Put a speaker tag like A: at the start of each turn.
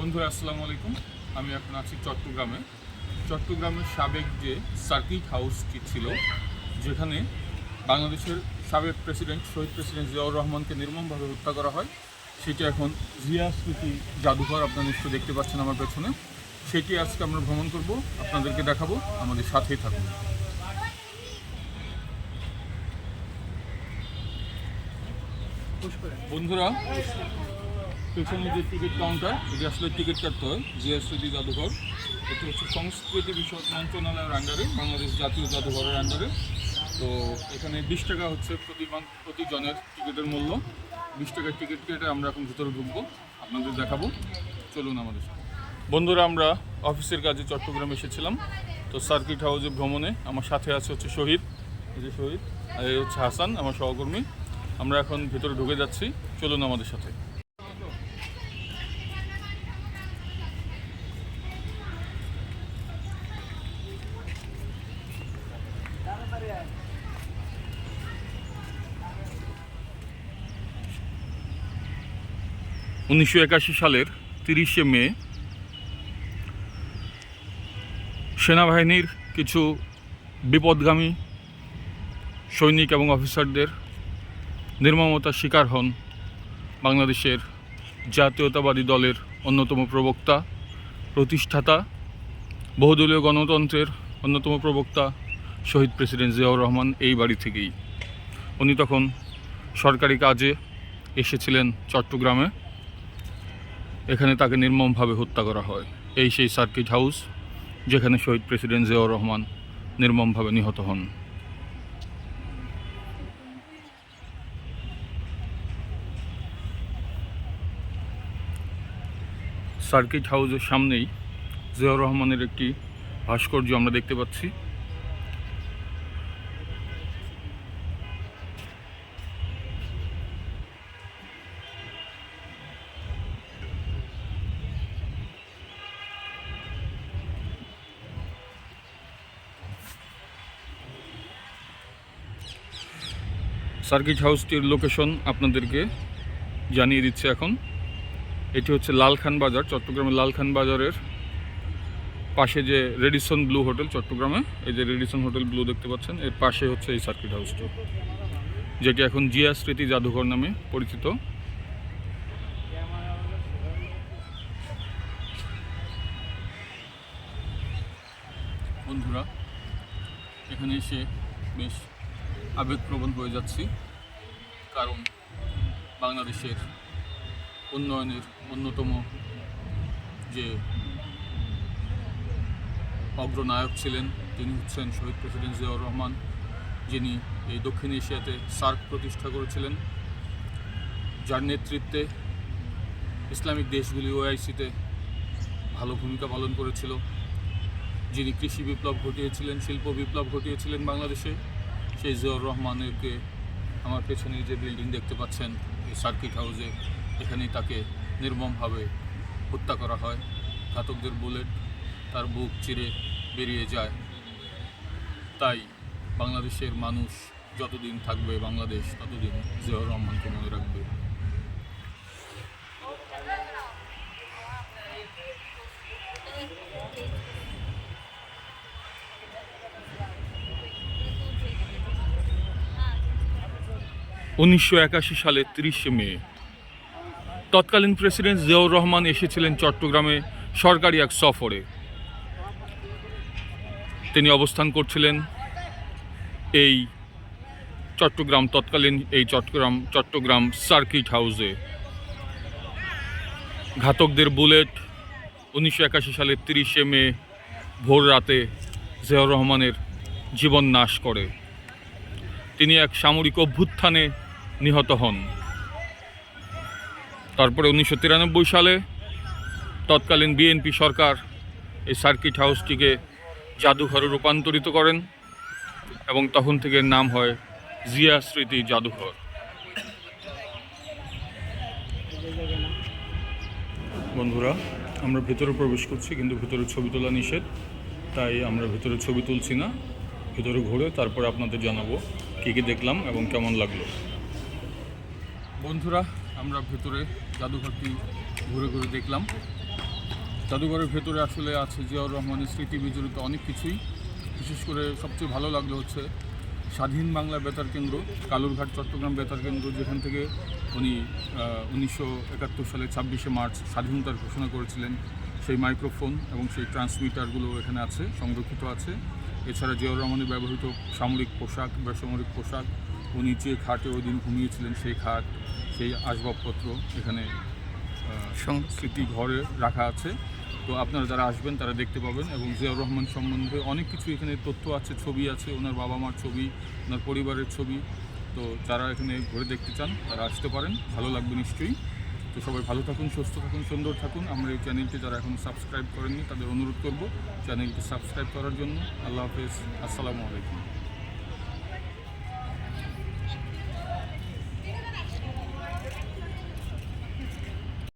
A: বন্ধুরা, আসসালামু আলাইকুম। আমি এখন আছি চট্টগ্রামে। চট্টগ্রামের সাবেক যে সার্কিট হাউসটি ছিল, যেখানে বাংলাদেশের সাবেক প্রেসিডেন্ট, শহীদ প্রেসিডেন্ট জিয়াউর রহমানকে নির্মমভাবে হত্যা করা হয়। সেটি এখন জিয়া স্মৃতি জাদুঘর, আপনারা নিশ্চয়ই দেখতে পাচ্ছেন আমার পেছনে। সেটি আজকে আমরা ভ্রমণ করব, আপনাদেরকে দেখাবো। আমাদের সাথেই থাকুন। বন্ধুরা পেছনে যে টিকিট কাউন্টার এটি আসলে টিকিট কাটতে হয় জিএসটি জাদুঘর। এটি হচ্ছে সংস্কৃতি বিষয়ক মন্ত্রণালয়ের আন্ডারে বাংলাদেশ জাতীয় জাদুঘরের আন্ডারে তো এখানে বিশ টাকা হচ্ছে প্রতি মান- প্রতি জনের টিকিটের মূল্য। বিশ টাকার টিকিট কেটে আমরা এখন ভিতরে ঢুকবো, আপনাদের দেখাবো। চলুন আমাদের সাথে। বন্ধুরা, আমরা অফিসের কাজে চট্টগ্রামে এসেছিলাম। তো সার্কিট হাউসে ভ্রমণে আমার সাথে আছে হচ্ছে শহীদ। এই যে শহীদ, আর এই হচ্ছে হাসান, আমার সহকর্মী। আমরা এখন ভিতরে ঢুকে যাচ্ছি। চলুন আমাদের সাথে। উনিশশো একাশি সালের তিরিশে মে সেনাবাহিনীর কিছু বিপদগামী সৈনিক এবং অফিসারদের নির্মমতার শিকার হন বাংলাদেশের জাতীয়তাবাদী দলের অন্যতম প্রবক্তা, প্রতিষ্ঠাতা, বহুদলীয় গণতন্ত্রের অন্যতম প্রবক্তা শহীদ প্রেসিডেন্ট জিয়াউর রহমান এই বাড়ি থেকেই। উনি তখন সরকারি কাজে এসেছিলেন চট্টগ্রামে। এখানে তাকে নির্মমভাবে হত্যা করা হয়। এই সেই সার্কিট হাউস যেখানে শহীদ প্রেসিডেন্ট জিয়াউর রহমান নির্মমভাবে নিহত হন। সার্কিট হাউসের সামনেই জিয়াউর রহমানের একটি ভাস্কর্য আমরা দেখতে পাচ্ছি। সার্কিট হাউসটির লোকেশন আপনাদেরকে জানিয়ে দিচ্ছে এখন। এটি হচ্ছে লালখান বাজার, চট্টগ্রামের লালখান বাজারের পাশে যে রেডিসন ব্লু হোটেল চট্টগ্রামে। এই যে রেডিসন হোটেল ব্লু দেখতে পাচ্ছেন, এর পাশে হচ্ছে এই সার্কিট হাউসটি, যেটি এখন জিয়া স্মৃতি জাদুঘর নামে পরিচিত। বন্ধুরা, এখানে এসে বেশ আবেগপ্রবণ হয়ে যাচ্ছি, কারণ বাংলাদেশের উন্নয়নের অন্যতম যে অগ্রনায়ক ছিলেন, তিনি হচ্ছেন শহীদ প্রেসিডেন্ট জিয়াউর রহমান, যিনি এই দক্ষিণ এশিয়াতে সার্ক প্রতিষ্ঠা করেছিলেন। যার নেতৃত্বে ইসলামিক দেশগুলি ওআইসিতে ভালো ভূমিকা পালন করেছিল। যিনি কৃষি বিপ্লব ঘটিয়েছিলেন, শিল্প বিপ্লব ঘটিয়েছিলেন বাংলাদেশে। সেই জিয়াউর রহমানেরকে আমার পেছনে যে বিল্ডিং দেখতে পাচ্ছেন, এই সার্কিট হাউসে এখানেই তাকে নির্মমভাবে হত্যা করা হয়। ঘাতকদের বুলেট তার বুক চিরে বেরিয়ে যায়। তাই বাংলাদেশের মানুষ যতদিন থাকবে, বাংলাদেশ ততদিন জিয়াউর রহমানকে মনে রাখবে। উনিশশো একাশি সালের তিরিশে মে। তৎকালীন প্রেসিডেন্ট জিয়াউর রহমান এসেছিলেন চট্টগ্রামে সরকারি এক সফরে। তিনি অবস্থান করছিলেন এই চট্টগ্রাম, তৎকালীন এই চট্টগ্রাম চট্টগ্রাম সার্কিট হাউসে। ঘাতকদের বুলেট উনিশশো একাশি সালের তিরিশে মে ভোর রাতে জিয়াউর রহমানের জীবন নাশ করে। তিনি এক সামরিক অভ্যুত্থানে নিহত হন। তারপরে উনিশশো তিরানব্বই সালে তৎকালীন বিএনপি সরকার এই সার্কিট হাউসটিকে জাদুঘরে রূপান্তরিত করেন এবং তখন থেকে নাম হয় জিয়া স্মৃতি জাদুঘর। বন্ধুরা, আমরা ভেতরে প্রবেশ করছি কিন্তু ভেতরে ছবি তোলা নিষেধ, তাই আমরা ভেতরে ছবি তুলছি না। ভেতরে ঘুরে তারপর আপনাদের জানাব কী কী দেখলাম এবং কেমন লাগল। বন্ধুরা, আমরা ভেতরে জাদুঘরটি ঘুরে ঘুরে দেখলাম। জাদুঘরের ভেতরে আসলে আছে জিয়াউর রহমানের স্মৃতি বিজড়িত অনেক কিছুই। বিশেষ করে সবচেয়ে ভালো লাগল হচ্ছে স্বাধীন বাংলা বেতার কেন্দ্র, কালুরঘাট, চট্টগ্রাম বেতার কেন্দ্র, যেখান থেকে উনি উনিশশো একাত্তর সালে ছাব্বিশে মার্চ স্বাধীনতার ঘোষণা করেছিলেন। সেই মাইক্রোফোন এবং সেই ট্রান্সমিটারগুলো এখানে আছে, সংরক্ষিত আছে। এছাড়া জিয়াউর রহমানের ব্যবহৃত সামরিক পোশাক, বেসামরিক পোশাক উনি যে খাটে ওই দিন ঘুমিয়েছিলেন সেই খাট সেই আসবাবপত্র এখানে আহ,
B: সং-
A: স্মৃতি ঘরে রাখা আছে। তো আপনারা যারা আসবেন তারা দেখতে পাবেন এবং জিয়াউর রহমান সম্বন্ধে অনেক কিছু এখানে তথ্য আছে ছবি আছে ওনার বাবা মার ছবি ওনার পরিবারের ছবি। তো যারা এখানে ঘুরে দেখতে চান তারা আসতে পারেন ভালো লাগবে নিশ্চয়ই। তো সবাই ভালো থাকুন সুস্থ থাকুন সুন্দর থাকুন। আমরা এই চ্যানেলটি যারা এখন সাবস্ক্রাইব করেননি তাদের অনুরোধ করব চ্যানেলটি সাবস্ক্রাইব করার জন্য। আল্লাহ হাফেজ আসসালামু আলাইকুম।